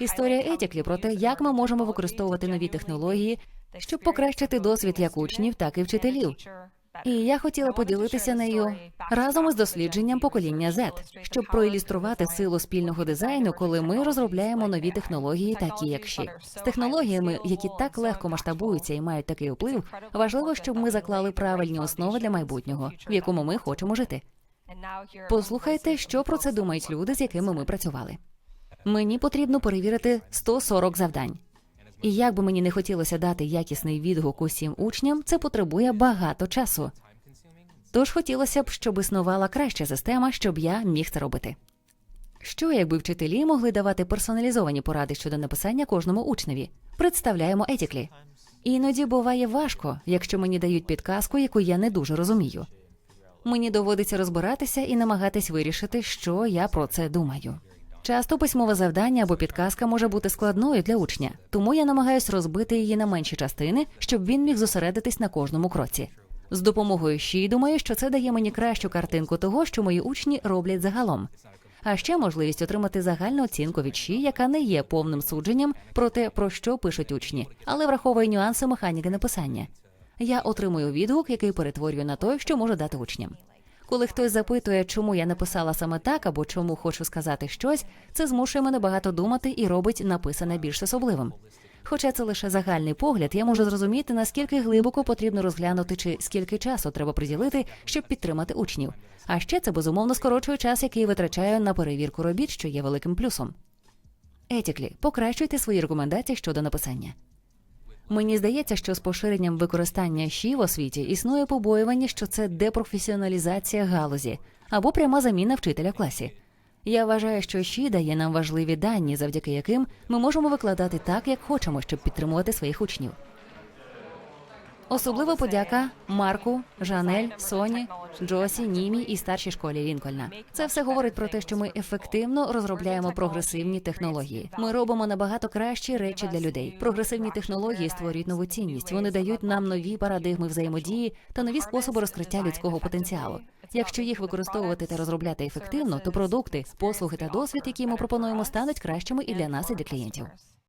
Історія етіклі про те, як ми можемо використовувати нові технології, щоб покращити досвід як учнів, так і вчителів. І я хотіла поділитися нею разом із дослідженням покоління Z, щоб проілюструвати силу спільного дизайну, коли ми розробляємо нові технології, такі як ШІ. З технологіями, які так легко масштабуються і мають такий вплив, важливо, щоб ми заклали правильні основи для майбутнього, в якому ми хочемо жити. Послухайте, що про це думають люди, з якими ми працювали. Мені потрібно перевірити 140 завдань. І як би мені не хотілося дати якісний відгук усім учням, це потребує багато часу. Тож хотілося б, щоб існувала краща система, щоб я міг це робити. Що, якби вчителі могли давати персоналізовані поради щодо написання кожному учневі? Представляємо етіклі. Іноді буває важко, якщо мені дають підказку, яку я не дуже розумію. Мені доводиться розбиратися і намагатись вирішити, що я про це думаю. Часто письмове завдання або підказка може бути складною для учня, тому я намагаюсь розбити її на менші частини, щоб він міг зосередитись на кожному кроці. З допомогою щі думаю, що це дає мені кращу картинку того, що мої учні роблять загалом. А ще можливість отримати загальну оцінку від ЩІ, яка не є повним судженням про те, про що пишуть учні, але враховує нюанси механіки написання. Я отримую відгук, який перетворюю на той, що можу дати учням. Коли хтось запитує, чому я написала саме так або чому хочу сказати щось, це змушує мене багато думати і робить написане більш особливим. Хоча це лише загальний погляд, я можу зрозуміти, наскільки глибоко потрібно розглянути, чи скільки часу треба приділити, щоб підтримати учнів. А ще це безумовно скорочує час, який витрачаю на перевірку робіт, що є великим плюсом. Етіклі, покращуйте свої рекомендації щодо написання. Мені здається, що з поширенням використання ЩІ в освіті існує побоювання, що це депрофесіоналізація галузі або пряма заміна вчителя в класі. Я вважаю, що ЩІ дає нам важливі дані, завдяки яким ми можемо викладати так, як хочемо, щоб підтримувати своїх учнів. Особлива подяка Марку, Жанель, Соні, Джосі, Німі і старшій школі Лінкольна. Це все говорить про те, що ми ефективно розробляємо прогресивні технології. Ми робимо набагато кращі речі для людей. Прогресивні технології створюють нову цінність. Вони дають нам нові парадигми взаємодії та нові способи розкриття людського потенціалу. Якщо їх використовувати та розробляти ефективно, то продукти, послуги та досвід, які ми пропонуємо, стануть кращими і для нас, і для клієнтів.